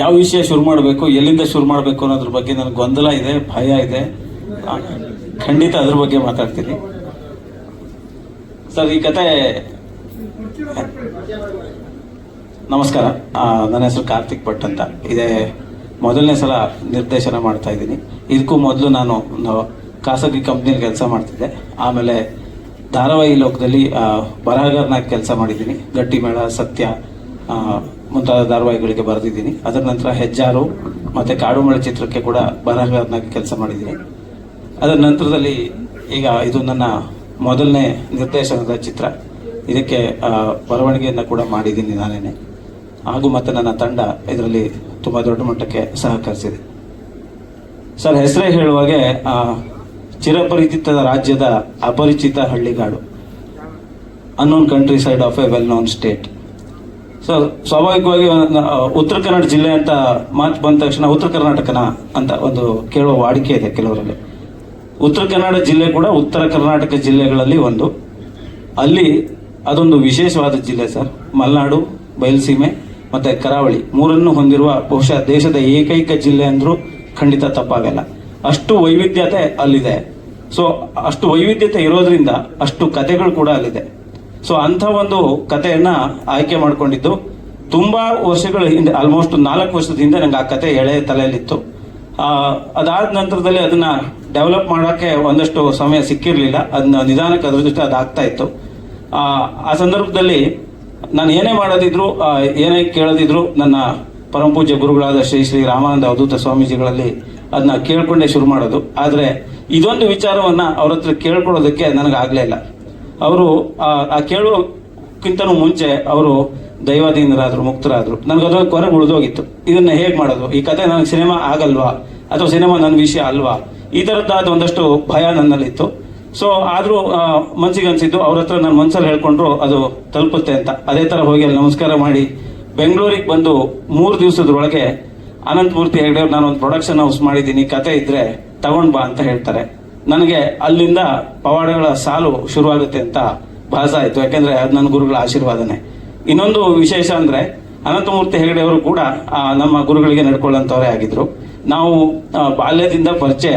ಯಾವ ವಿಷಯ ಶುರು ಮಾಡಬೇಕು, ಎಲ್ಲಿಂದ ಶುರು ಮಾಡಬೇಕು ಅನ್ನೋದ್ರ ಬಗ್ಗೆ ನನಗೆ ಗೊಂದಲ ಇದೆ, ಭಯ ಇದೆ. ಖಂಡಿತ ಅದ್ರ ಬಗ್ಗೆ ಮಾತಾಡ್ತೀನಿ. ಸರ್, ಈ ಕತೆ, ನಮಸ್ಕಾರ. ನನ್ನ ಹೆಸರು ಕಾರ್ತಿಕ್ ಭಟ್ ಅಂತ. ಇದೇ ಮೊದಲನೇ ಸಲ ನಿರ್ದೇಶನ ಮಾಡ್ತಾ ಇದ್ದೀನಿ. ಇದಕ್ಕೂ ಮೊದಲು ನಾನು ಒಂದು ಖಾಸಗಿ ಕಂಪ್ನಿಯಲ್ಲಿ ಕೆಲಸ ಮಾಡ್ತಿದ್ದೆ. ಆಮೇಲೆ ಧಾರಾವಾಹಿ ಲೋಕದಲ್ಲಿ ಬರಹಗಾರನಾಗಿ ಕೆಲಸ ಮಾಡಿದ್ದೀನಿ. ಗಟ್ಟಿ ಮೇಳ ಸತ್ಯ ಮುಂತಾದ ಧಾರಾವಾಹಿಗಳಿಗೆ ಬರೆದಿದ್ದೀನಿ. ಅದರ ನಂತರ ಹೆಜ್ಜಾರು ಮತ್ತೆ ಕಾಡು ಮಳೆ ಚಿತ್ರಕ್ಕೆ ಕೂಡ ಬರಹಗಾರನಾಗಿ ಕೆಲಸ ಮಾಡಿದ್ದೀನಿ. ಅದರ ನಂತರದಲ್ಲಿ ಈಗ ಇದು ನನ್ನ ಮೊದಲನೇ ನಿರ್ದೇಶನದ ಚಿತ್ರ. ಇದಕ್ಕೆ ಬರವಣಿಗೆಯನ್ನು ಕೂಡ ಮಾಡಿದ್ದೀನಿ ನಾನೇನೆ. ಹಾಗೂ ಮತ್ತು ನನ್ನ ತಂಡ ಇದರಲ್ಲಿ ತುಂಬ ದೊಡ್ಡ ಮಟ್ಟಕ್ಕೆ ಸಹಕರಿಸಿದೆ. ಸರ್, ಹೆಸರೇ ಹೇಳುವಾಗೆ ಚಿರಪರಿಚಿತ ರಾಜ್ಯದ ಅಪರಿಚಿತ ಹಳ್ಳಿಗಾಡು. Unknown countryside of a well known state so ಸ್ವಾಭಾವಿಕವಾಗಿ ಉತ್ತರ ಕನ್ನಡ ಜಿಲ್ಲೆ ಅಂತ ಮಾತು ಬಂದ ತಕ್ಷಣ ಉತ್ತರ ಕರ್ನಾಟಕನ ಅಂತ ಒಂದು ಕೇಳುವ ವಾಡಿಕೆ ಇದೆ ಕೆಲವರಲ್ಲಿ. ಉತ್ತರ ಕನ್ನಡ ಜಿಲ್ಲೆ ಕೂಡ ಉತ್ತರ ಕರ್ನಾಟಕ ಜಿಲ್ಲೆಗಳಲ್ಲಿ ಒಂದು. ಅಲ್ಲಿ ಅದೊಂದು ವಿಶೇಷವಾದ ಜಿಲ್ಲೆ ಸರ್. ಮಲೆನಾಡು, ಬಯಲುಸೀಮೆ ಮತ್ತೆ ಕರಾವಳಿ ಮೂರನ್ನು ಹೊಂದಿರುವ ಬಹುಶಃ ದೇಶದ ಏಕೈಕ ಜಿಲ್ಲೆ ಅಂದರೂ ಖಂಡಿತ ತಪ್ಪಾಗಲ್ಲ. ಅಷ್ಟು ವೈವಿಧ್ಯತೆ ಅಲ್ಲಿದೆ. ಸೊ ಅಷ್ಟು ವೈವಿಧ್ಯತೆ ಇರೋದ್ರಿಂದ ಅಷ್ಟು ಕತೆಗಳು ಕೂಡ ಅಲ್ಲಿದೆ. ಸೊ ಅಂಥ ಒಂದು ಕಥೆಯನ್ನು ಆಯ್ಕೆ ಮಾಡಿಕೊಂಡಿದ್ದು. ತುಂಬಾ ವರ್ಷಗಳ ಹಿಂದೆ ಆಲ್ಮೋಸ್ಟ್ ನಾಲ್ಕು ವರ್ಷದ ಹಿಂದೆ ನಂಗೆ ಆ ಕತೆ ಎಳೆ ತಲೆಯಲ್ಲಿತ್ತು. ಅದಾದ ನಂತರದಲ್ಲಿ ಅದನ್ನ ಡೆವಲಪ್ ಮಾಡೋಕ್ಕೆ ಒಂದಷ್ಟು ಸಮಯ ಸಿಕ್ಕಿರಲಿಲ್ಲ. ಅದನ್ನ ನಿಧಾನಕ್ಕೆ ಅದ್ರ ಜೊತೆ ಅದಾಗ್ತಾ ಇತ್ತು. ಆ, ಸಂದರ್ಭದಲ್ಲಿ ನಾನು ಏನೇ ಮಾಡೋದಿದ್ರು ಏನೇ ಕೇಳೋದಿದ್ರು ನನ್ನ ಪರಮ ಪೂಜ್ಯ ಗುರುಗಳಾದ ಶ್ರೀ ಶ್ರೀ ರಾಮಾನಂದ ಅವಧೂತ ಸ್ವಾಮೀಜಿಗಳಲ್ಲಿ ಅದನ್ನ ಕೇಳ್ಕೊಂಡೇ ಶುರು ಮಾಡೋದು. ಆದರೆ ಇದೊಂದು ವಿಚಾರವನ್ನ ಅವ್ರ ಹತ್ರ ಕೇಳ್ಕೊಳ್ಳೋದಕ್ಕೆ ನನಗಾಗಲೇ ಇಲ್ಲ. ಅವರು ಆ ಕೇಳುವಕ್ಕಿಂತನೂ ಮುಂಚೆ ಅವರು ದೈವಾಧೀನರಾದ್ರು, ಮುಕ್ತರಾದ್ರು. ನನಗದು ಕೊನೆಗೆ ಉಳಿದೋಗಿತ್ತು ಇದನ್ನ ಹೇಗೆ ಮಾಡೋದು? ಈ ಕತೆ ನನಗೆ ಸಿನಿಮಾ ಆಗಲ್ವಾ? ಅಥವಾ ಸಿನಿಮಾ ನನ್ನ ವಿಷಯ ಅಲ್ವಾ? ಈ ಥರದ್ದಾದ ಒಂದಷ್ಟು ಭಯ ನನ್ನಲ್ಲಿತ್ತು. ಸೊ ಆದರೂ ಮನ್ಸಿಗೆ ಅನ್ಸಿದ್ದು ಅವ್ರ ಹತ್ರ ನನ್ನ ಮನ್ಸಲ್ಲಿ ಹೇಳ್ಕೊಂಡ್ರು ಅದು ತಲುಪುತ್ತೆ ಅಂತ. ಅದೇ ಥರ ಹೋಗಿ ಅಲ್ಲಿ ನಮಸ್ಕಾರ ಮಾಡಿ ಬೆಂಗಳೂರಿಗೆ ಬಂದು ಮೂರು ದಿವಸದೊಳಗೆ ಅನಂತಮೂರ್ತಿ ಹೆಗ್ಡೆ ನಾನು ಒಂದು ಪ್ರೊಡಕ್ಷನ್ ಹೌಸ್ ಮಾಡಿದ್ದೀನಿ. ಕತೆ ಇದ್ರೆ ತಗೊಂಡ್ ಬಾ ಅಂತ ಹೇಳ್ತಾರೆ. ನನಗೆ ಅಲ್ಲಿಂದ ಪವಾಡಗಳ ಸಾಲು ಶುರುವಾಗುತ್ತೆ ಅಂತ ಭಾಸ ಆಯಿತು. ಯಾಕೆಂದರೆ ಅದು ನನ್ನ ಗುರುಗಳ ಆಶೀರ್ವಾದನೆ. ಇನ್ನೊಂದು ವಿಶೇಷ ಅಂದ್ರೆ ಅನಂತಮೂರ್ತಿ ಹೆಗಡೆ ಅವರು ಕೂಡ ನಮ್ಮ ಗುರುಗಳಿಗೆ ನಡ್ಕೊಳ್ಳೋಂಥವರೇ ಆಗಿದ್ರು. ನಾವು ಬಾಲ್ಯದಿಂದ ಪರಿಚಯ.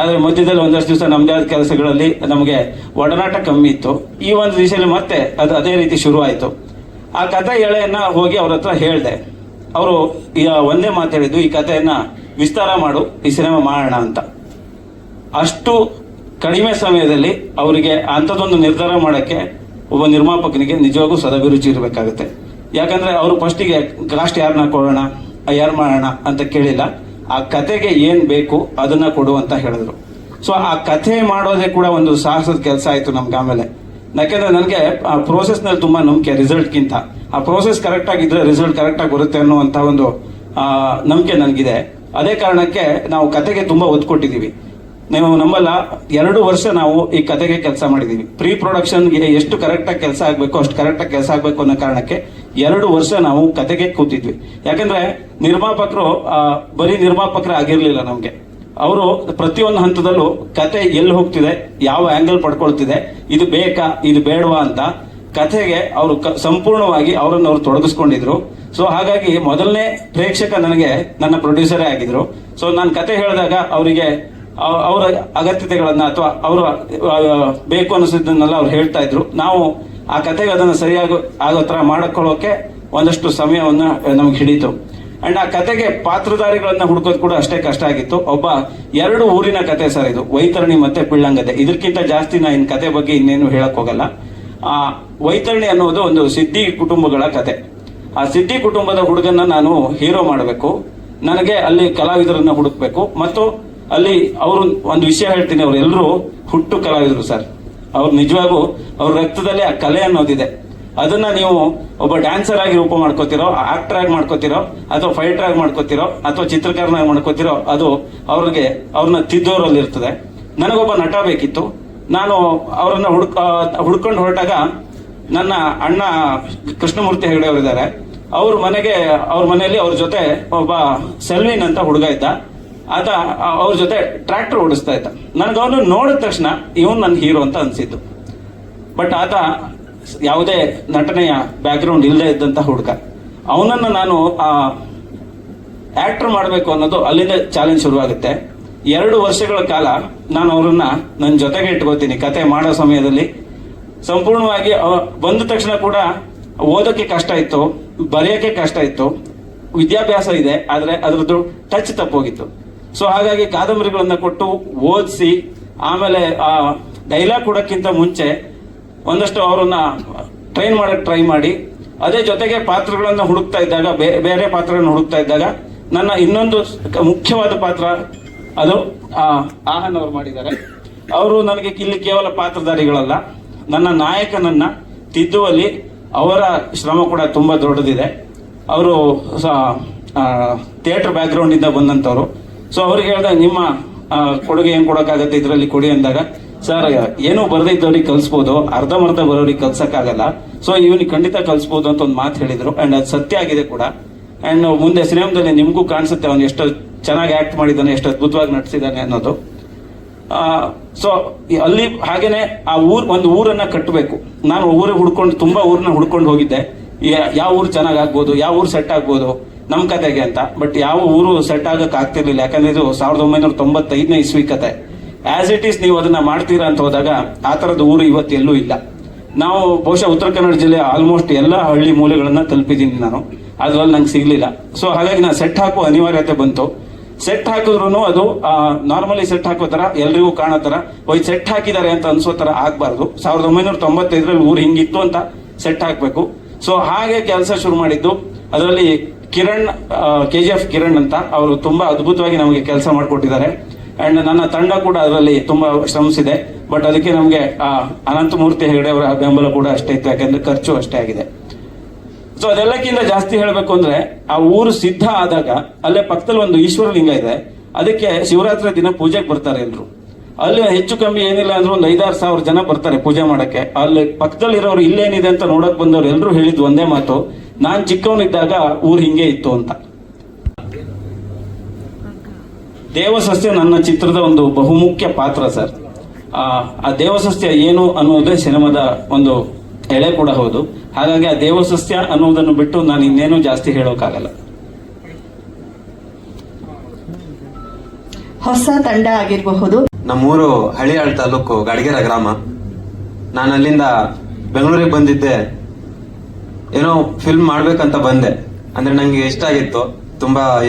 ಆದ್ರೆ ಮಧ್ಯದಲ್ಲಿ ಒಂದಷ್ಟು ದಿವಸ ನಮ್ಮದೇ ಆದ ಕೆಲಸಗಳಲ್ಲಿ ನಮಗೆ ಒಡನಾಟ ಕಮ್ಮಿ ಇತ್ತು. ಈ ಒಂದು ದಿಶೆಯಲ್ಲಿ ಮತ್ತೆ ಅದು ಅದೇ ರೀತಿ ಶುರು ಆಯ್ತು ಆ ಕಥೆ ಎಳೆಯನ್ನ ಹೋಗಿ ಅವ್ರ ಹತ್ರ ಹೇಳಿದೆ. ಅವರು ಒಂದೇ ಮಾತಾಡಿದ್ದು ಈ ಕಥೆಯನ್ನು ವಿಸ್ತಾರ ಮಾಡು, ಈ ಸಿನಿಮಾ ಮಾಡೋಣ ಅಂತ. ಅಷ್ಟು ಕಡಿಮೆ ಸಮಯದಲ್ಲಿ ಅವರಿಗೆ ಅಂಥದ್ದೊಂದು ನಿರ್ಧಾರ ಮಾಡೋಕ್ಕೆ ಒಬ್ಬ ನಿರ್ಮಾಪಕನಿಗೆ ನಿಜವಾಗೂ ಸದಭಿರುಚಿ ಇರಬೇಕಾಗುತ್ತೆ. ಯಾಕಂದ್ರೆ ಅವರು ಫಸ್ಟಿಗೆ ಕಾಸ್ಟ್ ಯಾರನ್ನ ಕೊಡೋಣ ಯಾರು ಮಾಡೋಣ ಅಂತ ಕೇಳಿಲ್ಲ. ಆ ಕತೆಗೆ ಏನು ಬೇಕು ಅದನ್ನ ಕೊಡು ಅಂತ ಹೇಳಿದ್ರು. ಸೊ ಆ ಕಥೆ ಮಾಡೋದೇ ಕೂಡ ಒಂದು ಸಾಹಸದ ಕೆಲಸ ಆಯ್ತು ನಮ್ಗೆ ಆಮೇಲೆ. ಯಾಕೆಂದ್ರೆ ನನಗೆ ಆ ಪ್ರೋಸೆಸ್ನಲ್ಲಿ ನಲ್ಲಿ ತುಂಬಾ ನಂಬಿಕೆ, ರಿಸಲ್ಟ್ಗಿಂತ. ಆ ಪ್ರೋಸೆಸ್ ಕರೆಕ್ಟ್ ಆಗಿದ್ರೆ ರಿಸಲ್ಟ್ ಕರೆಕ್ಟ್ ಆಗಿ ಬರುತ್ತೆ ಅನ್ನುವಂಥ ಒಂದು ನಂಬಿಕೆ ನನಗಿದೆ. ಅದೇ ಕಾರಣಕ್ಕೆ ನಾವು ಕತೆಗೆ ತುಂಬಾ ಒತ್ತು ಕೊಟ್ಟಿದ್ದೀವಿ. ನೀವು ನಂಬಲ್ಲ, ಎರಡು ವರ್ಷ ನಾವು ಈ ಕತೆಗೆ ಕೆಲಸ ಮಾಡಿದ್ದೀವಿ ಪ್ರೀ ಪ್ರೊಡಕ್ಷನ್ಗೆ ಎಷ್ಟು ಕರೆಕ್ಟಾಗಿ ಕೆಲಸ ಆಗಬೇಕು ಅಷ್ಟು ಕರೆಕ್ಟಾಗಿ ಕೆಲಸ ಆಗಬೇಕು ಅನ್ನೋ ಕಾರಣಕ್ಕೆ ಎರಡು ವರ್ಷ ನಾವು ಕತೆಗೆ ಕೂತಿದ್ವಿ. ಯಾಕಂದ್ರೆ ನಿರ್ಮಾಪಕರು ಬರೀ ನಿರ್ಮಾಪಕರು ಆಗಿರಲಿಲ್ಲ ನಮಗೆ. ಅವರು ಪ್ರತಿಯೊಂದು ಹಂತದಲ್ಲೂ ಕತೆ ಎಲ್ಲಿ ಹೋಗ್ತಿದೆ, ಯಾವ ಆಂಗಲ್ ಪಡ್ಕೊಳ್ತಿದೆ, ಇದು ಬೇಕಾ, ಇದು ಬೇಡವಾ ಅಂತ ಕಥೆಗೆ ಅವರು ಸಂಪೂರ್ಣವಾಗಿ ಅವರನ್ನು ಅವರು ತೊಡಗಿಸ್ಕೊಂಡಿದ್ರು. ಸೊ ಹಾಗಾಗಿ ಮೊದಲನೇ ಪ್ರೇಕ್ಷಕ ನನಗೆ ನನ್ನ ಪ್ರೊಡ್ಯೂಸರೇ ಆಗಿದ್ರು. ಸೊ ನಾನು ಕತೆ ಹೇಳಿದಾಗ ಅವರಿಗೆ ಅವ- ಅವರ ಅಗತ್ಯತೆಗಳನ್ನ ಅಥವಾ ಅವರು ಬೇಕು ಅನಿಸಿದ್ದನ್ನೆಲ್ಲ ಅವ್ರು ಹೇಳ್ತಾ ಇದ್ರು. ನಾವು ಆ ಕತೆಗೆ ಅದನ್ನು ಸರಿಯಾಗಿ ಆಗೋ ತರ ಮಾಡಿಕೊಳ್ಳೋಕೆ ಒಂದಷ್ಟು ಸಮಯವನ್ನ ನಮ್ಗೆ ಹಿಡಿತು. ಅಂಡ್ ಆ ಕತೆಗೆ ಪಾತ್ರಧಾರಿಗಳನ್ನ ಹುಡುಕೋದು ಕೂಡ ಅಷ್ಟೇ ಕಷ್ಟ ಆಗಿತ್ತು. ಒಬ್ಬ ಎರಡು ಊರಿನ ಕತೆ ಸರ್ ಇದು. ವೈತರಣಿ ಮತ್ತೆ ಪಿಳ್ಳಂಗದೆ ಇದಕ್ಕಿಂತ ಜಾಸ್ತಿ ನಾ ಇನ್ ಕತೆ ಬಗ್ಗೆ ಇನ್ನೇನು ಹೇಳಕ್ ಹೋಗಲ್ಲ. ಆ ವೈತರಣಿ ಅನ್ನೋದು ಒಂದು ಸಿದ್ಧಿ ಕುಟುಂಬಗಳ ಕತೆ. ಆ ಸಿದ್ಧಿ ಕುಟುಂಬದ ಹುಡುಗನ್ನ ನಾನು ಹೀರೋ ಮಾಡಬೇಕು. ನನಗೆ ಅಲ್ಲಿ ಕಲಾವಿದರನ್ನ ಹುಡುಕ್ಬೇಕು. ಮತ್ತು ಅಲ್ಲಿ ಅವರು ಒಂದು ವಿಷಯ ಹೇಳ್ತೀನಿ, ಅವ್ರು ಎಲ್ಲರೂ ಹುಟ್ಟು ಕಲಾವಿದರು ಸರ್. ಅವ್ರು ನಿಜವಾಗೂ ಅವ್ರ ರಕ್ತದಲ್ಲಿ ಆ ಕಲೆ ಅನ್ನೋದಿದೆ. ಅದನ್ನ ನೀವು ಒಬ್ಬ ಡ್ಯಾನ್ಸರ್ ಆಗಿ ರೂಪ ಮಾಡ್ಕೋತಿರೋ ಆಕ್ಟರ್ ಆಗಿ ಮಾಡ್ಕೋತಿರೋ, ಅಥವಾ ಫೈಟರ್ ಆಗಿ ಮಾಡ್ಕೋತಿರೋ, ಅಥವಾ ಚಿತ್ರಕಾರನಾಗಿ ಮಾಡ್ಕೋತಿರೋ, ಅದು ಅವ್ರಿಗೆ, ಅವ್ರನ್ನ ತಿದ್ದೋರಲ್ಲಿ ಇರ್ತದೆ. ನನಗೊಬ್ಬ ನಟ ಬೇಕಿತ್ತು. ನಾನು ಅವರನ್ನ ಹುಡ್ಕ, ಹುಡ್ಕೊಂಡು ಹೊರಟಾಗ ನನ್ನ ಅಣ್ಣ ಕೃಷ್ಣಮೂರ್ತಿ ಹೆಗಡೆ ಅವರಿದ್ದಾರೆ. ಅವ್ರ ಮನೆಗೆ, ಅವ್ರ ಮನೆಯಲ್ಲಿ ಅವ್ರ ಜೊತೆ ಒಬ್ಬ ಸೆಲ್ವಿನ್ ಅಂತ ಹುಡುಗ ಇದ್ದ. ಆತ ಅವ್ರ ಜೊತೆ ಟ್ರ್ಯಾಕ್ಟರ್ ಓಡಿಸ್ತಾ ಇದ್ದ. ನನಗೆ ಅವನು ನೋಡಿದ ತಕ್ಷಣ ಇವನು ನನ್ನ ಹೀರೋ ಅಂತ ಅನ್ಸಿದ್ದು. ಬಟ್ ಆತ ಯಾವುದೇ ನಟನೆಯ ಬ್ಯಾಕ್ಗ್ರೌಂಡ್ ಇಲ್ಲದೆ ಇದ್ದಂತ ಹುಡುಗ. ಅವನನ್ನು ನಾನು, ಆ ಆಕ್ಟರ್ ಮಾಡಬೇಕು ಅನ್ನೋದು ಅಲ್ಲಿಂದ ಚಾಲೆಂಜ್ ಶುರುವಾಗುತ್ತೆ. ಎರಡು ವರ್ಷಗಳ ಕಾಲ ನಾನು ಅವರನ್ನ ನನ್ನ ಜೊತೆಗೆ ಇಟ್ಕೋತೀನಿ, ಕತೆ ಮಾಡೋ ಸಮಯದಲ್ಲಿ. ಸಂಪೂರ್ಣವಾಗಿ ಬಂದ ತಕ್ಷಣ ಕೂಡ ಓದೋಕೆ ಕಷ್ಟ ಇತ್ತು, ಬರೆಯೋಕೆ ಕಷ್ಟ ಇತ್ತು. ವಿದ್ಯಾಭ್ಯಾಸ ಇದೆ, ಆದರೆ ಅದರದ್ದು ಟಚ್ ತಪ್ಪೋಗಿತ್ತು. ಸೊ ಹಾಗಾಗಿ ಕಾದಂಬರಿಗಳನ್ನ ಕೊಟ್ಟು ಓದಿಸಿ, ಆಮೇಲೆ, ಆ ಡೈಲಾಗ್ ಕೊಡೋಕ್ಕಿಂತ ಮುಂಚೆ ಒಂದಷ್ಟು ಅವರನ್ನ ಟ್ರೈನ್ ಮಾಡಕ್ ಟ್ರೈ ಮಾಡಿ, ಅದೇ ಜೊತೆಗೆ ಪಾತ್ರಗಳನ್ನ ಹುಡುಕ್ತಾ ಇದ್ದಾಗ ಬೇರೆ ಪಾತ್ರಗಳನ್ನ ಹುಡುಕ್ತಾ ಇದ್ದಾಗ, ನನ್ನ ಇನ್ನೊಂದು ಮುಖ್ಯವಾದ ಪಾತ್ರ ಅದು ಆಹನ್ ಅವರು ಮಾಡಿದ್ದಾರೆ. ಅವರು ನನಗೆ ಇಲ್ಲಿ ಕೇವಲ ಪಾತ್ರಧಾರಿಗಳಲ್ಲ, ನನ್ನ ನಾಯಕನನ್ನ ತಿದ್ದುವಲ್ಲಿ ಅವರ ಶ್ರಮ ಕೂಡ ತುಂಬಾ ದೊಡ್ಡದಿದೆ. ಅವರು ಥಿಯೇಟರ್ ಬ್ಯಾಕ್ಗ್ರೌಂಡ್ ಇಂದ ಬಂದಂತವ್ರು. ಸೊ ಅವ್ರಿಗೆ ಹೇಳ್ದೆ, ನಿಮ್ಮ ಕೊಡುಗೆ ಏನ್ ಕೊಡೋಕ್ಕಾಗತ್ತೆ ಇದರಲ್ಲಿ ಕೊಡಿ ಅಂದಾಗ, ಸರ್, ಏನೂ ಬರ್ದಿದ್ದವ್ರಿಗೆ ಕಲ್ಸ್ಬೋದು ಅರ್ಧಂಬರ್ಧ ಬರೋರಿಗೆ ಕಲ್ಸಕ್ಕಾಗಲ್ಲ. ಸೊ ಇವ್ನಿಗೆ ಖಂಡಿತ ಕಲ್ಸ್ಬೋದು ಅಂತ ಒಂದು ಮಾತು ಹೇಳಿದ್ರು. ಅಂಡ್ ಅದು ಸತ್ಯ ಆಗಿದೆ ಕೂಡ. ಅಂಡ್ ಮುಂದೆ ಸಿನಿಮಾದಲ್ಲಿ ನಿಮಗೂ ಕಾಣಿಸುತ್ತೆ ಅವನು ಎಷ್ಟು ಚೆನ್ನಾಗಿ ಆಕ್ಟ್ ಮಾಡಿದ್ದಾನೆ, ಎಷ್ಟು ಅದ್ಭುತವಾಗಿ ನಟಿಸಿದ್ದಾನೆ ಅನ್ನೋದು. ಸೊ ಅಲ್ಲಿ ಹಾಗೇನೆ ಆ ಊರ್, ಒಂದು ಊರನ್ನ ಕಟ್ಟಬೇಕು ನಾನು ಊರಿಗೆ ಹುಡ್ಕೊಂಡು, ತುಂಬಾ ಊರನ್ನ ಹುಡ್ಕೊಂಡು ಹೋಗಿದ್ದೆ. ಯಾವ ಊರು ಚೆನ್ನಾಗಿ ಆಗ್ಬೋದು, ಯಾವ ಊರು ಸೆಟ್ ಆಗ್ಬೋದು ನಮ್ಮ ಕತೆಗೆ ಅಂತ. ಬಟ್ ಯಾವ ಊರು ಸೆಟ್ ಆಗಕ್ಕೆ ಆಗ್ತಿರ್ಲಿಲ್ಲ. ಯಾಕಂದ್ರೆ ಇದು ಸಾವಿರದ ಒಂಬೈನೂರ ತೊಂಬತ್ತೈದನೇ ಇಸ್ವಿ ಕತೆ ಆಸ್ ಇಟ್ ಈಸ್ ನೀವು ಅದನ್ನ ಮಾಡ್ತೀರಾ ಅಂತ ಹೋದಾಗ ಆ ತರದ ಊರು ಇವತ್ತೆಲ್ಲೂ ಇಲ್ಲ. ನಾವು ಬಹುಶಃ ಉತ್ತರ ಕನ್ನಡ ಜಿಲ್ಲೆ ಆಲ್ಮೋಸ್ಟ್ ಎಲ್ಲ ಹಳ್ಳಿ ಮೂಲೆಗಳನ್ನ ತಲುಪಿದ್ದೀನಿ ನಾನು. ಅದ್ರಲ್ಲಿ ನಂಗೆ ಸಿಗ್ಲಿಲ್ಲ. ಸೊ ಹಾಗಾಗಿ ನಾನು ಸೆಟ್ ಹಾಕುವ ಅನಿವಾರ್ಯತೆ ಬಂತು. ಸೆಟ್ ಹಾಕಿದ್ರು ಅದು ನಾರ್ಮಲಿ ಸೆಟ್ ಹಾಕೋ ತರ, ಎಲ್ರಿಗೂ ಕಾಣೋ ತರ ಒಯ್ ಸೆಟ್ ಹಾಕಿದ್ದಾರೆ ಅಂತ ಅನ್ಸೋ ತರ ಆಗ್ಬಾರ್ದು. ಸಾವಿರದ ಒಂಬೈನೂರ ತೊಂಬತ್ತೈದರಲ್ಲಿ ಊರು ಹಿಂಗಿತ್ತು ಅಂತ ಸೆಟ್ ಹಾಕಬೇಕು. ಸೊ ಹಾಗೆ ಕೆಲಸ ಶುರು ಮಾಡಿದ್ದು. ಅದರಲ್ಲಿ Kiran K G F Kiran ಅಂತ ಅವರು ತುಂಬಾ ಅದ್ಭುತವಾಗಿ ನಮಗೆ ಕೆಲಸ ಮಾಡಿಕೊಟ್ಟಿದ್ದಾರೆ. ಅಂಡ್ ನನ್ನ ತಂಡ ಕೂಡ ಅದರಲ್ಲಿ ತುಂಬಾ ಶ್ರಮಿಸಿದೆ. ಬಟ್ ಅದಕ್ಕೆ ನಮಗೆ ಅನಂತಮೂರ್ತಿ ಹೆಗಡೆ ಅವರ ಬೆಂಬಲ ಕೂಡ ಅಷ್ಟೇ ಇತ್ತು. ಯಾಕಂದ್ರೆ ಖರ್ಚು ಅಷ್ಟೇ ಆಗಿದೆ. ಸೊ ಅದೆಲ್ಲಕ್ಕಿಂತ ಜಾಸ್ತಿ ಹೇಳಬೇಕು ಅಂದ್ರೆ, ಆ ಊರು ಸಿದ್ಧ ಆದಾಗ ಅಲ್ಲೇ ಪಕ್ಕದಲ್ಲಿ ಒಂದು ಈಶ್ವರ ಲಿಂಗ ಇದೆ. ಅದಕ್ಕೆ ಶಿವರಾತ್ರಿ ದಿನ ಪೂಜೆಗೆ ಬರ್ತಾರೆ ಎಲ್ರು. ಅಲ್ಲಿ ಹೆಚ್ಚು ಕಮ್ಮಿ ಏನಿಲ್ಲ ಅಂದ್ರೆ ಒಂದು ಐದಾರು ಸಾವಿರ ಜನ ಬರ್ತಾರೆ ಪೂಜೆ ಮಾಡಕ್ಕೆ. ಅಲ್ಲಿ ಪಕ್ಕದಲ್ಲಿ ಇರೋರು ಇಲ್ಲೇನಿದೆ ಅಂತ ನೋಡಕ್ ಬಂದವರು ಎಲ್ಲರೂ ಹೇಳಿದ್ ಒಂದೇ ಮಾತು. ನಾನ್ ಚಿಕ್ಕವನಿದ್ದಾಗ ಊರು ಹಿಂಗೆ ಇತ್ತು ಅಂತ. ದೇವಸಸ್ಯ ನನ್ನ ಚಿತ್ರದ ಒಂದು ಬಹುಮುಖ್ಯ ಪಾತ್ರ ಸರ್. ಆ ಆ ದೇವಸಸ್ಯ ಏನು ಅನ್ನೋದೇ ಸಿನಿಮಾದ ಒಂದು ಎಳೆ ಕೂಡ ಹೌದು. ಹಾಗಾಗಿ ಆ ದೇವಸಸ್ಯ ಅನ್ನೋದನ್ನು ಬಿಟ್ಟು ನಾನು ಇನ್ನೇನು ಜಾಸ್ತಿ ಹೇಳೋಕ್ಕಾಗಲ್ಲ ಹೊಸ ತಂಡ ಆಗಿರಬಹುದು. ನಮ್ಮೂರು ಹಳಿಯಾಳ್ ತಾಲೂಕು ಗಾಡ್ಗೆರ ಗ್ರಾಮ. ನಾನು ಅಲ್ಲಿಂದ ಬೆಂಗಳೂರಿಗೆ ಬಂದಿದ್ದೆ ಏನೋ ಫಿಲ್ಮ್ ಮಾಡ್ಬೇಕಂತ ಬಂದೆ. ಅಂದ್ರೆ ನಂಗೆ ಇಷ್ಟ ಆಗಿತ್ತು. ತುಂಬಾ,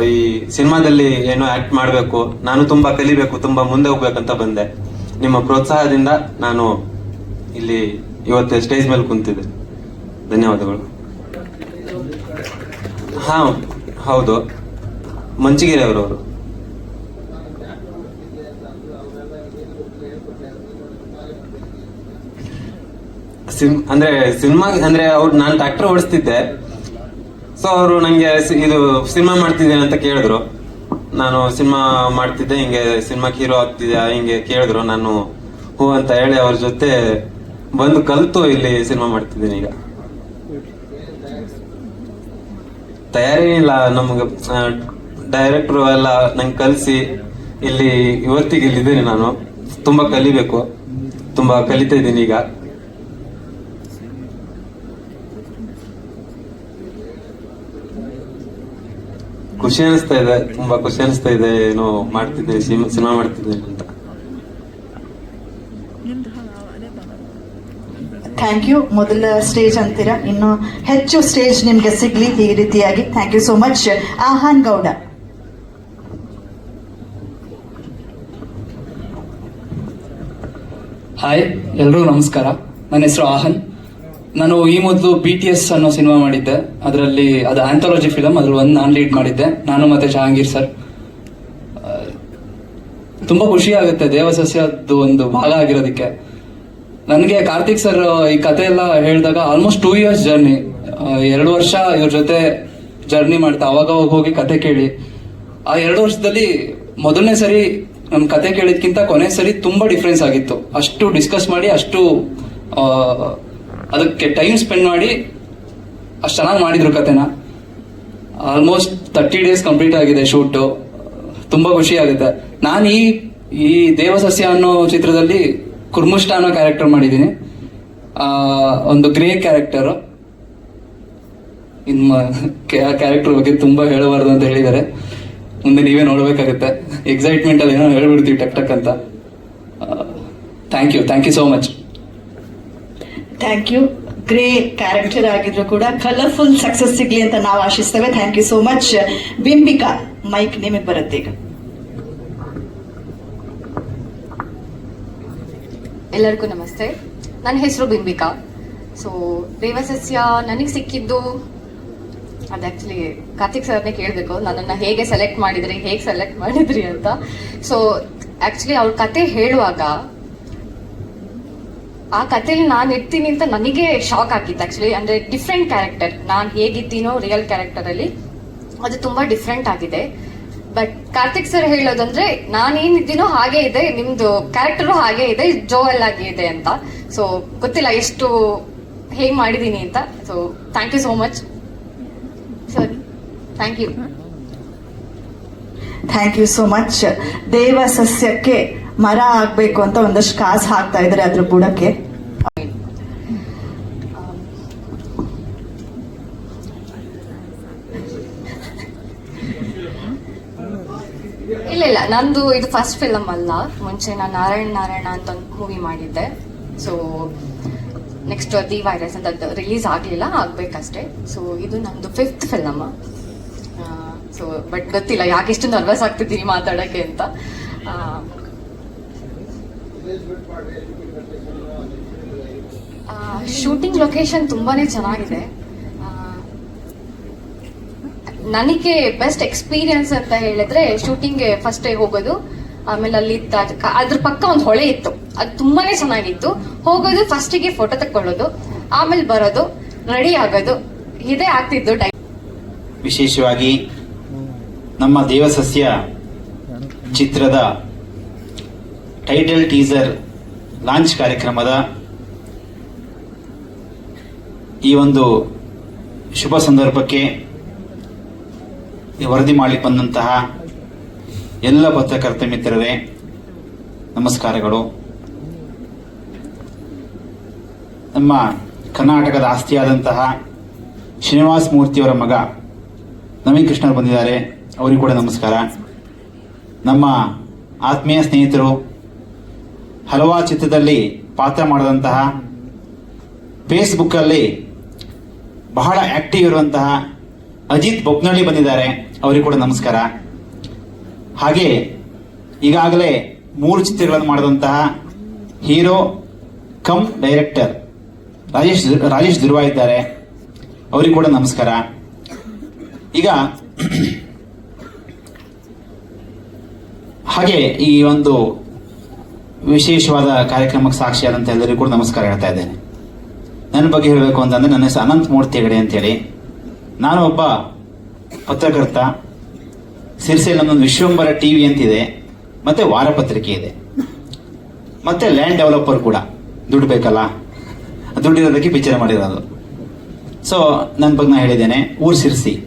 ಈ- ಸಿನಿಮಾದಲ್ಲಿ ಏನೋ ಆಕ್ಟ್ ಮಾಡಬೇಕು. ನಾನು ತುಂಬಾ ಕಲಿಬೇಕು, ತುಂಬಾ ಮುಂದೆ ಹೋಗ್ಬೇಕಂತ ಬಂದೆ. ನಿಮ್ಮ ಪ್ರೋತ್ಸಾಹದಿಂದ ನಾನು ಇಲ್ಲಿ ಇವತ್ತು ಸ್ಟೇಜ್ ಮೇಲೆ ಕುಂತಿದ್ದೆ. ಧನ್ಯವಾದಗಳು. ಹಾ, ಹೌದು. ಮಂಚಿಗಿರಿ ಅವರವರು ಸಿಮ್ ಅಂದ್ರೆ ಸಿನಿಮಾ, ಅಂದ್ರೆ ಅವ್ರು, ನಾನು ಟ್ರ್ಯಾಕ್ಟರ್ ಓಡಿಸ್ತಿದ್ದೆ. ಸೊ ಅವರು ನಂಗೆ ಇದು ಸಿನಿಮಾ ಮಾಡ್ತಿದ್ದೇನೆ ಅಂತ ಕೇಳಿದ್ರು. ನಾನು ಸಿನಿಮಾ ಮಾಡ್ತಿದ್ದೆ, ಹಿಂಗೆ ಸಿನಿಮಾಕ್ಕೆ ಹೀರೋ ಆಗ್ತಿದ್ಯಾ, ಹಿಂಗೆ ಕೇಳಿದ್ರು. ನಾನು ಹೂ ಅಂತ ಹೇಳಿ ಅವ್ರ ಜೊತೆ ಬಂದು ಕಲಿತು ಇಲ್ಲಿ ಸಿನಿಮಾ ಮಾಡ್ತಿದ್ದೀನಿ ಈಗ. ತಯಾರಿ ಇಲ್ಲ ನಮ್ಗೆ ಡೈರೆಕ್ಟ್ರು ಎಲ್ಲ ನಂಗೆ ಕಲಿಸಿ ಇಲ್ಲಿ ಇವತ್ತಿಗೆ ಇಲ್ಲಿದ್ದೀನಿ ನಾನು. ತುಂಬಾ ಕಲಿಬೇಕು. ತುಂಬಾ ಕಲಿತಾ ಇದ್ದೀನಿ ಈಗ. ಖುಷಿ ಅನಿಸ್ತಾ ಇದೆ ತುಂಬಾ ಖುಷಿ ಅನಿಸ್ತಾ ಇದೆ ಏನೋ ಮಾಡ್ತಿದ್ದೆ ಸಿನಿಮಾ ಮಾಡ್ತಿದ್ದೆ ಅಂತ. ಥ್ಯಾಂಕ್ ಯು ಮೊದಲ ಸ್ಟೇಜ್ ಅಂತೀರಾ? ಇನ್ನು ಹೆಚ್ಚು ಸ್ಟೇಜ್ ನಿಮ್ಗೆ ಸಿಗ್ಲಿ ಈ ರೀತಿಯಾಗಿ. Thank you so much Aahan Gowda. Hi ಎಲ್ರಿಗೂ ನಮಸ್ಕಾರ. ನನ್ನ ಹೆಸರು ಆಹನ್ ನಾನು ಈ ಮೊದಲು ಬಿ ಟಿ ಎಸ್ ಅನ್ನೋ ಸಿನಿಮಾ ಮಾಡಿದ್ದೆ. ಅದರಲ್ಲಿ ಅದು ಆಂಥಾಲಜಿ ಫಿಲಮ್ ಅದ್ರಲ್ಲಿ ಒಂದು ನಾನು ಲೀಡ್ ಮಾಡಿದ್ದೆ. ನಾನು ಮತ್ತೆ ಜಹಾಂಗೀರ್ ಸರ್ ತುಂಬಾ ಖುಷಿ ಆಗುತ್ತೆ. ದೇವಸಸ್ಯದ್ದು ಒಂದು ಭಾಗ ಆಗಿರೋದಕ್ಕೆ. ನನಗೆ ಕಾರ್ತಿಕ್ ಸರ್ ಈ ಕತೆ ಎಲ್ಲ ಹೇಳಿದಾಗ ಆಲ್ಮೋಸ್ಟ್ ಟೂ ಇಯರ್ಸ್ ಜರ್ನಿ ಎರಡು ವರ್ಷ ಇವ್ರ ಜೊತೆ ಜರ್ನಿ ಮಾಡ್ತಾ, ಅವಾಗ ಹೋಗಿ ಕತೆ ಕೇಳಿ. ಆ ಎರಡು ವರ್ಷದಲ್ಲಿ ಮೊದಲನೇ ಸರಿ ನನ್ನ ಕತೆ ಕೇಳಿದ್ಕಿಂತ ಕೊನೆ ಸರಿ ತುಂಬಾ ಡಿಫ್ರೆನ್ಸ್ ಆಗಿತ್ತು. ಅಷ್ಟು ಡಿಸ್ಕಸ್ ಮಾಡಿ, ಅಷ್ಟು ಅದಕ್ಕೆ ಟೈಮ್ ಸ್ಪೆಂಡ್ ಮಾಡಿ ಅಷ್ಟು ಚೆನ್ನಾಗಿ ಮಾಡಿದ್ರು ಕತೆನ ಆಲ್ಮೋಸ್ಟ್ ತರ್ಟಿ ಡೇಸ್ ಕಂಪ್ಲೀಟ್ ಆಗಿದೆ ಶೂಟು ತುಂಬಾ ಖುಷಿ ಆಗುತ್ತೆ. ನಾನು ಈ ಈ ದೇವಸಸ್ಯ ಅನ್ನೋ ಚಿತ್ರದಲ್ಲಿ ಕುರ್ಮುಷ್ಟ ಅನ್ನೋ ಕ್ಯಾರೆಕ್ಟರ್ ಮಾಡಿದ್ದೀನಿ ಒಂದು ಗ್ರೇ ಕ್ಯಾರೆಕ್ಟರು ಇನ್ನು ಕ್ಯಾರೆಕ್ಟರ್ ಬಗ್ಗೆ ತುಂಬ ಹೇಳಬಾರ್ದು ಅಂತ ಹೇಳಿದ್ದಾರೆ. ಮುಂದೆ ನೀವೇ ನೋಡಬೇಕಾಗುತ್ತೆ. ಎಕ್ಸೈಟ್ಮೆಂಟಲ್ಲಿ ಏನೋ ಹೇಳ್ಬಿಡ್ತೀವಿ ಟಕ್ ಟಕ್ ಅಂತ. Thank you thank you so much thank you grey character ಆಗಿದ್ರು ಕೂಡ. ಕಲರ್ಫುಲ್ ಸಕ್ಸಸ್ ಸಿಗ್ಲಿ ಅಂತ ನಾವು ಆಶಿಸ್ತೇವೆ. Thank you so much Bimbika mic ನಿಮಗೆ ಬರುತ್ತೆ ಈಗ. ಎಲ್ಲರಿಗೂ ನಮಸ್ತೆ. ನನ್ನ ಹೆಸರು ಬಿಂಬಿಕಾ. ಸೊ ದೇವಸಸ್ಯ ನನಗೆ ಸಿಕ್ಕಿದ್ದು, ಅದು ಆ್ಯಕ್ಚುಲಿ ಕಾರ್ತಿಕ್ ಸರ್ನೇ ಕೇಳಬೇಕು. ನನ್ನನ್ನು ಹೇಗೆ ಸೆಲೆಕ್ಟ್ ಮಾಡಿದ್ರಿ, ಹೇಗೆ ಸೆಲೆಕ್ಟ್ ಮಾಡಿದ್ರಿ ಅಂತ. ಸೊ ಆ್ಯಕ್ಚುಲಿ ಅವ್ರ ಕತೆ ಹೇಳುವಾಗ ಆ ಕಥೆಲಿ ನಾನು ಇರ್ತೀನಿ ಅಂತ ನನಗೆ ಶಾಕ್ ಆಗಿತ್ತು ಆಕ್ಚುಲಿ ಅಂದ್ರೆ ಡಿಫ್ರೆಂಟ್ ಕ್ಯಾರೆಕ್ಟರ್ ನಾನು ಹೇಗಿದ್ದೀನೋ ರಿಯಲ್ ಕ್ಯಾರೆಕ್ಟರಲ್ಲಿ ಅದು ತುಂಬಾ ಡಿಫ್ರೆಂಟ್ ಆಗಿದೆ. ಬಟ್ ಕಾರ್ತಿಕ್ ಸರ್ ಹೇಳೋದಂದ್ರೆ, ನಾನೇನಿದ್ದೀನೋ ಹಾಗೆ ಇದೆ, ನಿಮ್ದು ಕ್ಯಾರೆಕ್ಟರು ಹಾಗೆ ಇದೆ ಜೋವೆಲ್ ಆಗಿ ಇದೆ ಅಂತ. ಸೊ ಗೊತ್ತಿಲ್ಲ ಎಷ್ಟು ಹೇಗೆ ಮಾಡಿದ್ದೀನಿ ಅಂತ. So thank you so much sir thank you thank you so much ದೇವ ಸಸ್ಯಕ್ಕೆ ಮರ ಆಗ್ಬೇಕು ಅಂತ ಒಂದಷ್ಟು ಕಾಸು ಹಾಕ್ತಾ ಇದ್ದಾರೆ ಅದ್ರ ಬುಡಕ್ಕೆ. ಇಲ್ಲ ಇಲ್ಲ, ನಂದು ಇದು ಫಸ್ಟ್ ಫಿಲಮ್ ಅಲ್ಲ. ಮುಂಚೆ ನಾನು ನಾರಾಯಣ ನಾರಾಯಣ ಅಂತ ಒಂದು ಮೂವಿ ಮಾಡಿದ್ದೆ. ಸೊ ನೆಕ್ಸ್ಟ್ ದಿ ವೈರಸ್ ಅಂತ ರಿಲೀಸ್ ಆಗಲಿಲ್ಲ, ಆಗ್ಬೇಕಷ್ಟೇ. ಸೊ ಇದು ನಂದು ಫಿಫ್ತ್ ಫಿಲಮ್ ಸೊ ಬಟ್ ಗೊತ್ತಿಲ್ಲ, ಯಾಕೆ ಇಷ್ಟು ನರ್ವಸ್ ಆಗ್ತಿದ್ದೀನಿ ಮಾತಾಡೋಕ್ಕೆ ಅಂತ. ಶೂಟಿಂಗ್ ಲೊಕೇಶನ್ ತುಂಬಾನೇ ಚೆನ್ನಾಗಿದೆ. ನನಗೆ ಬೆಸ್ಟ್ ಎಕ್ಸ್ಪೀರಿಯನ್ಸ್ ಅಂತ ಹೇಳಿದ್ರೆ ಶೂಟಿಂಗ್ಗೆ ಫಸ್ಟ್ ಹೋಗೋದು. ಆಮೇಲೆ ಅಲ್ಲಿ ಅದ್ರ ಪಕ್ಕ ಒಂದು ಹೊಳೆ ಇತ್ತು. ಅದು ತುಂಬಾನೇ ಚೆನ್ನಾಗಿತ್ತು. ಹೋಗೋದು ಫಸ್ಟಿಗೆ ಫೋಟೋ ತಕ್ಕೊಳ್ಳೋದು. ಆಮೇಲೆ ಬರೋದು ರೆಡಿ ಆಗೋದು. ಇದೇ ಆಗ್ತಿತ್ತು ವಿಶೇಷವಾಗಿ ನಮ್ಮ ದೇವಸಸ್ಯ ಚಿತ್ರದ ಟೈಟಲ್ ಟೀಸರ್ ಲಾಂಚ್ ಕಾರ್ಯಕ್ರಮದ ಈ ಒಂದು ಶುಭ ಸಂದರ್ಭಕ್ಕೆ ವರದಿ ಮಾಡಿ ಬಂದಂತಹ ಎಲ್ಲ ಪತ್ರಕರ್ತ ಮಿತ್ರರೇ, ನಮಸ್ಕಾರಗಳು. ನಮ್ಮ ಕರ್ನಾಟಕದ ಆಸ್ತಿಯಾದಂತಹ ಶ್ರೀನಿವಾಸ ಮೂರ್ತಿಯವರ ಮಗ ನವೀನ್ ಕೃಷ್ಣರು ಬಂದಿದ್ದಾರೆ, ಅವರಿಗೂ ಕೂಡ ನಮಸ್ಕಾರ. ನಮ್ಮ ಆತ್ಮೀಯ ಸ್ನೇಹಿತರು ಹಲವಾರು ಚಿತ್ರದಲ್ಲಿ ಪಾತ್ರ ಮಾಡಿದಂತಹ ಫೇಸ್ಬುಕ್ಕಲ್ಲಿ ಬಹಳ ಆಕ್ಟಿವ್ ಇರುವಂತಹ ಅಜಿತ್ ಬೊಬ್ನಳ್ಳಿ ಬಂದಿದ್ದಾರೆ. ಅವರಿಗೆ ಕೂಡ ನಮಸ್ಕಾರ. ಹಾಗೆ ಈಗಾಗಲೇ ಮೂರು ಚಿತ್ರಗಳನ್ನು ಮಾಡಿದಂತಹ hero cum director Rajesh Rajesh Dhruva ಇದ್ದಾರೆ. ಅವರಿಗೆ ಕೂಡ ನಮಸ್ಕಾರ. ಈಗ ಹಾಗೆ ಈ ಒಂದು ವಿಶೇಷವಾದ ಕಾರ್ಯಕ್ರಮಕ್ಕೆ ಸಾಕ್ಷಿಯಾದಂತ ಎಲ್ಲರಿಗೂ ಕೂಡ ನಮಸ್ಕಾರ ಹೇಳ್ತಾ ಇದ್ದೇನೆ. ನನ್ನ ಬಗ್ಗೆ ಹೇಳಬೇಕು ಅಂತಂದ್ರೆ ನನ್ನ ಹೆಸರು ಅನಂತ ಮೂರ್ತಿ ಹೆಗಡೆ ಅಂತೇಳಿ. ನಾನು ಒಬ್ಬ ಪತ್ರಕರ್ತ. ಸಿರ್ಸೆಲ್ ನಮ್ಮದೊಂದು ವಿಶ್ವಂಬರ ಟಿ ವಿ ಅಂತಿದೆ. ಮತ್ತೆ ವಾರಪತ್ರಿಕೆ ಇದೆ. ಮತ್ತೆ ಲ್ಯಾಂಡ್ ಡೆವಲಪರ್ ಕೂಡ. ದುಡ್ಡು ಬೇಕಲ್ಲ? ದುಡ್ಡಿರೋದಕ್ಕೆ ಪಿಕ್ಚರ್ ಮಾಡಿರೋದು. ಸೊ ನನ್ನ ಬಗ್ಗೆ ನಾನು ಹೇಳಿದ್ದೇನೆ, ಊರ್ ಸಿರ್ಸಿ.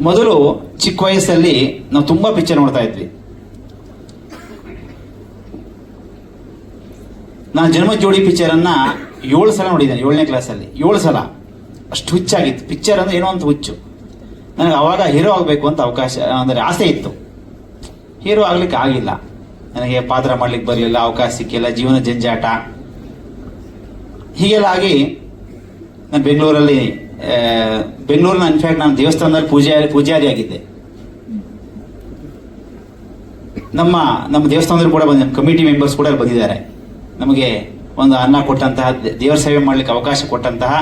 ಮೊದಲು ಚಿಕ್ಕ ವಯಸ್ಸಲ್ಲಿ ನಾವು ತುಂಬಾ ಪಿಕ್ಚರ್ ನೋಡ್ತಾ ಇದ್ವಿ. ನಾನು ಜನ್ಮ ಜೋಡಿ ಪಿಕ್ಚರ್ ಅನ್ನ ಏಳು ಸಲ ನೋಡಿದ್ದೇನೆ, ಏಳನೇ ಕ್ಲಾಸಲ್ಲಿ ಏಳು ಸಲ. ಅಷ್ಟು ಹುಚ್ಚಾಗಿತ್ತು. ಪಿಕ್ಚರ್ ಅಂದ್ರೆ ಏನೋ ಒಂದು ಹುಚ್ಚು. ನನಗೆ ಅವಾಗ ಹೀರೋ ಆಗಬೇಕು ಅಂತ ಅವಕಾಶ, ಅಂದರೆ ಆಸೆ ಇತ್ತು. ಹೀರೋ ಆಗ್ಲಿಕ್ಕೆ ಆಗಿಲ್ಲ. ನನಗೆ ಪಾತ್ರ ಮಾಡ್ಲಿಕ್ಕೆ ಬರಲಿಲ್ಲ, ಅವಕಾಶ ಸಿಕ್ಕಿಲ್ಲ, ಜೀವನ ಜಂಜಾಟ. ಹೀಗೆಲ್ಲ ಆಗಿ ನಾನು ಬೆಂಗಳೂರಲ್ಲಿ ಬೆಂಗಳೂರಿನ ಇನ್ಫ್ಯಾಕ್ಟ್ ನಾನು ದೇವಸ್ಥಾನದಲ್ಲಿ ಪೂಜಾರಿ ಪೂಜಾರಿ ಆಗಿದ್ದೆ. ನಮ್ಮ ನಮ್ಮ ದೇವಸ್ಥಾನದಲ್ಲಿ ಕೂಡ ಬಂದ ಕಮಿಟಿ ಮೆಂಬರ್ಸ್ ಕೂಡ ಬಂದಿದ್ದಾರೆ. ನಮಗೆ ಒಂದು ಅನ್ನ ಕೊಟ್ಟಂತಹ ದೇವರ ಸೇವೆ ಮಾಡಲಿಕ್ಕೆ ಅವಕಾಶ ಕೊಟ್ಟಂತಹ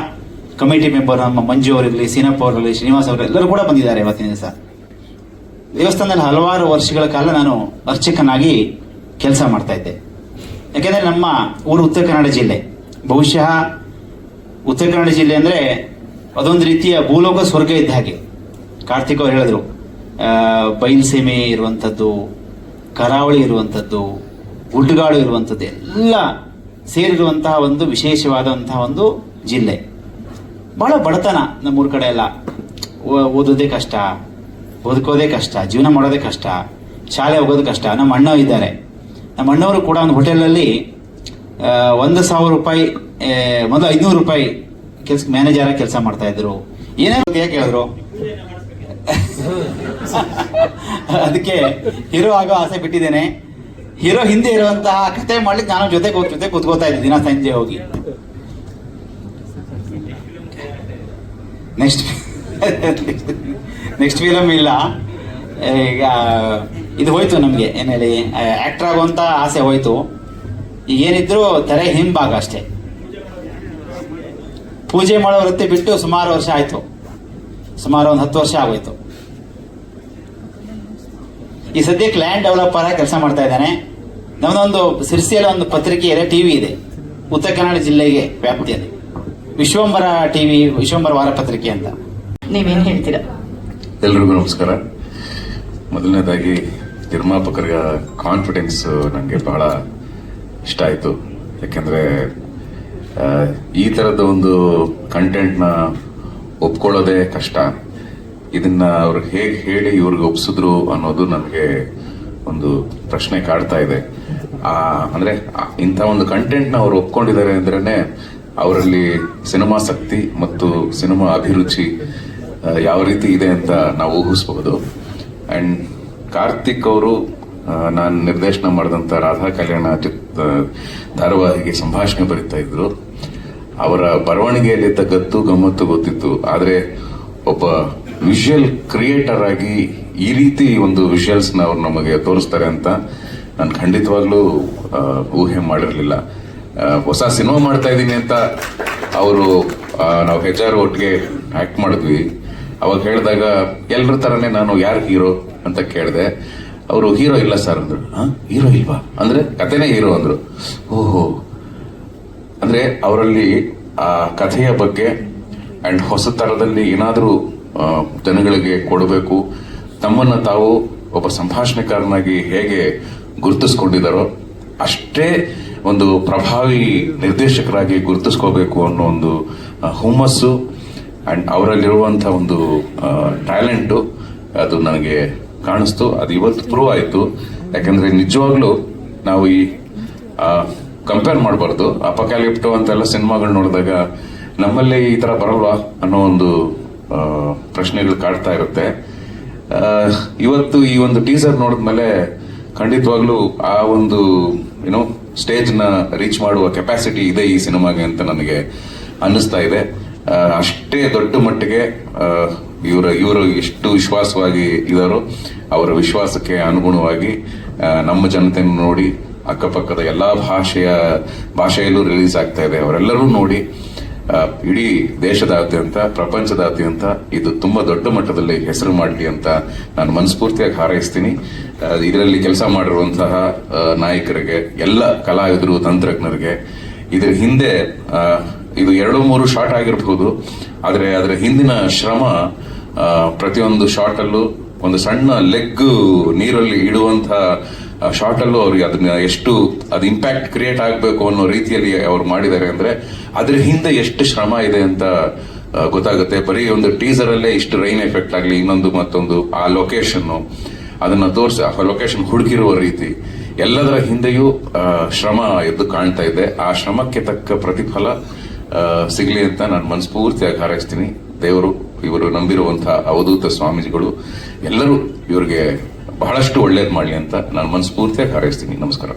ಕಮಿಟಿ ಮೆಂಬರ್ ನಮ್ಮ ಮಂಜು ಅವರಿರಲಿ, ಸೀನಪ್ಪ ಅವರಲ್ಲಿ ಶ್ರೀನಿವಾಸ್ ಅವರು ಎಲ್ಲರೂ ಕೂಡ ಬಂದಿದ್ದಾರೆ ಇವತ್ತಿನ ದಿವಸ. ದೇವಸ್ಥಾನದಲ್ಲಿ ಹಲವಾರು ವರ್ಷಗಳ ಕಾಲ ನಾನು ಅರ್ಚಕನಾಗಿ ಕೆಲಸ ಮಾಡ್ತಾ ಇದ್ದೆ. ಯಾಕೆಂದ್ರೆ ನಮ್ಮ ಊರು ಉತ್ತರ ಕನ್ನಡ ಜಿಲ್ಲೆ. ಬಹುಶಃ ಉತ್ತರ ಕನ್ನಡ ಜಿಲ್ಲೆ ಅಂದ್ರೆ ಅದೊಂದು ರೀತಿಯ ಭೂಲೋಕ ಸ್ವರ್ಗ ಇದ್ದ ಹಾಗೆ. ಕಾರ್ತಿಕ್ ಅವರು ಹೇಳಿದ್ರು ಬಯಲು ಬಯಲುಸೀಮೆ ಇರುವಂಥದ್ದು, ಕರಾವಳಿ ಇರುವಂಥದ್ದು ಗುಡ್ಡಗಾಡು ಇರುವಂಥದ್ದು ಎಲ್ಲ ಸೇರಿರುವಂತಹ ಒಂದು ವಿಶೇಷವಾದಂತಹ ಒಂದು ಜಿಲ್ಲೆ. ಬಹಳ ಬಡತನ ನಮ್ಮೂರ ಕಡೆ ಎಲ್ಲ. ಓದೋದೇ ಕಷ್ಟ, ಬದುಕೋದೇ ಕಷ್ಟ, ಜೀವನ ಮಾಡೋದೇ ಕಷ್ಟ, ಶಾಲೆ ಹೋಗೋದು ಕಷ್ಟ. ನಮ್ಮ ಅಣ್ಣ ಇದ್ದಾರೆ. ನಮ್ಮ ಅಣ್ಣವರು ಕೂಡ ಒಂದು ಹೋಟೆಲಲ್ಲಿ ಒಂದು ಸಾವಿರ ರೂಪಾಯಿ ಮೊದಲು ಐದುನೂರು ರೂಪಾಯಿ ಕೆಲಸ, ಮ್ಯಾನೇಜರ್ ಕೆಲಸ ಮಾಡ್ತಾ ಇದ್ರು. ಏನೇ ಯಾಕೆ ಹೇಳಿದ್ರು? ಅದಕ್ಕೆ ಹೀರೋ ಆಗೋ ಆಸೆ ಬಿಟ್ಟಿದ್ದೇನೆ. ಹೀರೋ ಹಿಂದೆ ಇರುವಂತಹ ಕತೆ ಮಾಡ್ಲಿಕ್ಕೆ ನಾನು ಜೊತೆ ಜೊತೆ ಕೂತ್ಕೋತಾ ಇದ್ದೆ, ದಿನ ಸಂಜೆ ಹೋಗಿ. ನೆಕ್ಸ್ಟ್ ನೆಕ್ಸ್ಟ್ ಫಿಲಮ್ ಇಲ್ಲ. ಈಗ, ಇದು ಹೋಯ್ತು ನಮಗೆ ಏನು ಹೇಳಿ ಆಕ್ಟರ್ ಆಗುವಂತ ಆಸೆ ಹೋಯ್ತು. ಈಗ ಏನಿದ್ರು ತೆರೆ ಹಿಂಭಾಗ ಅಷ್ಟೇ. ಪೂಜೆ ಮಾಡೋ ವೃತ್ತಿ ಬಿಟ್ಟು ಸುಮಾರು ವರ್ಷ ಆಯ್ತು. ಸುಮಾರು ಒಂದು ಹತ್ತು ವರ್ಷ ಆಗೋಯ್ತು. ಈ ಸದ್ಯಕ್ಕೆ ಲ್ಯಾಂಡ್ ಡೆವಲಪರ್ ಆಗಿ ಕೆಲಸ ಮಾಡ್ತಾ ಇದ್ದಾನೆ. ನಮ್ಮದೊಂದು ಸಿರ್ಸಿಯಲ್ಲಿ ಒಂದು ಪತ್ರಿಕೆ ಇದೆ ಟಿವಿ ಇದೆ. ಉತ್ತರ ಕನ್ನಡ ಜಿಲ್ಲೆಗೆ ವ್ಯಾಪ್ತಿಯಲ್ಲಿ. ವಿಶ್ವಂಬರ ಟಿವಿ ವಿಶ್ವಂಬರ ವಾರಪತ್ರಿಕೆ ಅಂತ. ನೀವೇನು ಹೇಳ್ತೀರಾ? ಎಲ್ರಿಗೂ ನಮಸ್ಕಾರ. ಮೊದಲನೇದಾಗಿ ನಿರ್ಮಾಪಕರ ಕಾನ್ಫಿಡೆನ್ಸ್ ನನಗೆ ಬಹಳ ಇಷ್ಟ ಆಯಿತು. ಯಾಕೆಂದರೆ ಈ ಥರದ ಒಂದು ಕಂಟೆಂಟ್ನ ಒಪ್ಕೊಳ್ಳೋದೇ ಕಷ್ಟ. ಇದನ್ನ ಅವ್ರಿಗೆ ಹೇಗೆ ಹೇಳಿ ಇವ್ರಿಗೆ ಒಪ್ಪಿಸಿದ್ರು ಅನ್ನೋದು ನನಗೆ ಒಂದು ಪ್ರಶ್ನೆ ಕಾಡ್ತಾ ಇದೆ. ಅಂದ್ರೆ ಇಂಥ ಒಂದು ಕಂಟೆಂಟ್ನ ಅವರು ಒಪ್ಕೊಂಡಿದ್ದಾರೆ ಅಂದ್ರೆ ಅವರಲ್ಲಿ ಸಿನಿಮಾ ಶಕ್ತಿ ಮತ್ತು ಸಿನಿಮಾ ಅಭಿರುಚಿ ಯಾವ ರೀತಿ ಇದೆ ಅಂತ ನಾವು ಊಹಿಸಬಹುದು. ಅಂಡ್ ಕಾರ್ತಿಕ್ ಅವರು ನಾನು ನಿರ್ದೇಶನ ಮಾಡಿದಂಥ ರಾಧಾ ಕಲ್ಯಾಣ ಚಿತ್ರ ಧಾರಾವಾಹಿಗೆ ಸಂಭಾಷಣೆ ಬರೀತಾ ಇದ್ರು. ಅವರ ಬರವಣಿಗೆಯಲ್ಲಿ ಗತ್ತು ಗಮ್ಮತ್ತು ಗೊತ್ತಿತ್ತು. ಆದರೆ ಒಬ್ಬ ವಿಷುವಲ್ ಕ್ರಿಯೇಟರ್ ಆಗಿ ಈ ರೀತಿ ಒಂದು ವಿಷುವಲ್ಸ್ನ ಅವ್ರು ನಮಗೆ ತೋರಿಸ್ತಾರೆ ಅಂತ ನಾನು ಖಂಡಿತವಾಗ್ಲೂ ಊಹೆ ಮಾಡಿರಲಿಲ್ಲ. ಹೊಸ ಸಿನಿಮಾ ಮಾಡ್ತಾ ಇದ್ದೀನಿ ಅಂತ ಅವರು ನಾವು ಹೆಜ್ಜಾರು ಒಟ್ಟಿಗೆ ಆಕ್ಟ್ ಮಾಡಿದ್ವಿ. ಅವಾಗ ಹೇಳಿದಾಗ ಎಲ್ಲರ ತರನೇ ನಾನು ಯಾರು ಹೀರೋ ಅಂತ ಕೇಳಿದೆ. ಅವರು, ಹೀರೋ ಇಲ್ಲ ಸರ್ ಅಂದ್ರು. ಹೀರೋ ಇಲ್ವಾ? ಅಂದ್ರೆ ಕಥೆನೇ ಹೀರೋ ಅಂದ್ರು. ಓಹೋ. ಅಂದ್ರೆ, ಅವರಲ್ಲಿ ಆ ಕಥೆಯ ಬಗ್ಗೆ, ಅಂಡ್ ಹೊಸ ತರದಲ್ಲಿ ಏನಾದರೂ ಜನಗಳಿಗೆ ಕೊಡಬೇಕು. ತಮ್ಮನ್ನ ತಾವು ಒಬ್ಬ ಸಂಭಾಷಣೆಕಾರನಾಗಿ ಹೇಗೆ ಗುರುತಿಸ್ಕೊಂಡಿದ್ದಾರೋ ಅಷ್ಟೇ ಒಂದು ಪ್ರಭಾವಿ ನಿರ್ದೇಶಕರಾಗಿ ಗುರುತಿಸ್ಕೋಬೇಕು ಅನ್ನೋ ಒಂದು ಹುಮ್ಮಸ್ಸು ಅಂಡ್ ಅವರಲ್ಲಿರುವಂತಹ ಒಂದು ಟ್ಯಾಲೆಂಟು ಅದು ನನಗೆ ಕಾಣಿಸ್ತು. ಅದು ಇವತ್ತು ಪ್ರೂವ್ ಆಯಿತು. ಯಾಕಂದ್ರೆ ನಿಜವಾಗ್ಲೂ ನಾವು ಈ ಕಂಪೇರ್ ಮಾಡಬಾರ್ದು. ಅಪಕಾಲಿಪ್ಟೋ ಅಂತೆಲ್ಲ ಸಿನಿಮಾಗಳು ನೋಡಿದಾಗ ನಮ್ಮಲ್ಲಿ ಈ ತರ ಬರಲ್ವಾ ಅನ್ನೋ ಒಂದು ಪ್ರಶ್ನೆಗಳು ಕಾಡ್ತಾ ಇರುತ್ತೆ. ಇವತ್ತು ಈ ಒಂದು ಟೀಸರ್ ನೋಡಿದ್ಮೇಲೆ ಖಂಡಿತವಾಗ್ಲೂ ಆ ಒಂದು ಏನೋ ಸ್ಟೇಜ್ನ ರೀಚ್ ಮಾಡುವ ಕೆಪಾಸಿಟಿ ಇದೆ ಈ ಸಿನಿಮಾಗೆ ಅಂತ ನನಗೆ ಅನ್ನಿಸ್ತಾ ಇದೆ. ಅಷ್ಟೇ ದೊಡ್ಡ ಮಟ್ಟಿಗೆ ಇವರ, ಇವರು ಎಷ್ಟು ವಿಶ್ವಾಸವಾಗಿ ಇದ್ದಾರೋ ಅವರ ವಿಶ್ವಾಸಕ್ಕೆ ಅನುಗುಣವಾಗಿ ನಮ್ಮ ಜನತೆಯನ್ನು ನೋಡಿ, ಅಕ್ಕಪಕ್ಕದ ಎಲ್ಲಾ ಭಾಷೆಯ, ಭಾಷೆಯಲ್ಲೂ ರಿಲೀಸ್ ಆಗ್ತಾ ಇದೆ. ಅವರೆಲ್ಲರೂ ನೋಡಿ ಇಡೀ ದೇಶದಾದ್ಯಂತ, ಪ್ರಪಂಚದಾದ್ಯಂತ ಇದು ತುಂಬಾ ದೊಡ್ಡ ಮಟ್ಟದಲ್ಲಿ ಹೆಸರು ಮಾಡಲಿ ಅಂತ ನಾನು ಮನಸ್ಫೂರ್ತಿಯಾಗಿ ಹಾರೈಸ್ತೀನಿ. ಇದರಲ್ಲಿ ಕೆಲಸ ಮಾಡಿರುವಂತಹ ನಾಯಕರಿಗೆ, ಎಲ್ಲ ಕಲಾವಿದರು, ತಂತ್ರಜ್ಞರಿಗೆ, ಇದರ ಹಿಂದೆ ಇದು ಎರಡು ಮೂರು ಶಾಟ್ ಆಗಿರಬಹುದು, ಆದರೆ ಅದರ ಹಿಂದಿನ ಶ್ರಮ ಪ್ರತಿಯೊಂದು ಶಾಟಲ್ಲೂ ಒಂದು ಸಣ್ಣ ಲೆಗ್ ನೀರಲ್ಲಿ ಇಡುವಂತ ಶಾರ್ಟ್ ಅಲ್ಲೂ ಅವ್ರಿಗೆ ಅದನ್ನ ಎಷ್ಟು ಅದು ಇಂಪ್ಯಾಕ್ಟ್ ಕ್ರಿಯೇಟ್ ಆಗಬೇಕು ಅನ್ನೋ ರೀತಿಯಲ್ಲಿ ಅವ್ರು ಮಾಡಿದ್ದಾರೆ ಅಂದ್ರೆ ಅದ್ರ ಹಿಂದೆ ಎಷ್ಟು ಶ್ರಮ ಇದೆ ಅಂತ ಗೊತ್ತಾಗುತ್ತೆ. ಬರೀ ಒಂದು ಟೀಸರ್ ಅಲ್ಲೇ ಇಷ್ಟು ರೈನ್ ಎಫೆಕ್ಟ್ ಆಗಲಿ, ಇನ್ನೊಂದು ಮತ್ತೊಂದು, ಆ ಲೊಕೇಶನ್ ಅದನ್ನ ತೋರಿಸಿ, ಆ ಲೊಕೇಶನ್ ಹುಡುಕಿರುವ ರೀತಿ. ಎಲ್ಲದರ ಹಿಂದೆಯೂ ಶ್ರಮ ಎದ್ದು ಕಾಣ್ತಾ ಇದೆ. ಆ ಶ್ರಮಕ್ಕೆ ತಕ್ಕ ಪ್ರತಿಫಲ ಸಿಗಲಿ ಸಿಗ್ಲಿ ಅಂತ ನಾನು ಮನಸ್ಫೂರ್ತಿಯಾಗಿ ಹಾರೈಸ್ತೀನಿ. ದೇವರು ಇವರು ನಂಬಿರುವಂತಹ ಅವಧೂತ ಸ್ವಾಮೀಜಿಗಳು ಎಲ್ಲರೂ ಇವರಿಗೆ ಬಹಳಷ್ಟು ಒಳ್ಳೇದು ಮಾಡಲಿ ಅಂತ ನಾನು ಮನಸ್ಫೂರ್ತಿಯಾಗಿ ಹಾರೈಸ್ತೀನಿ. ನಮಸ್ಕಾರ.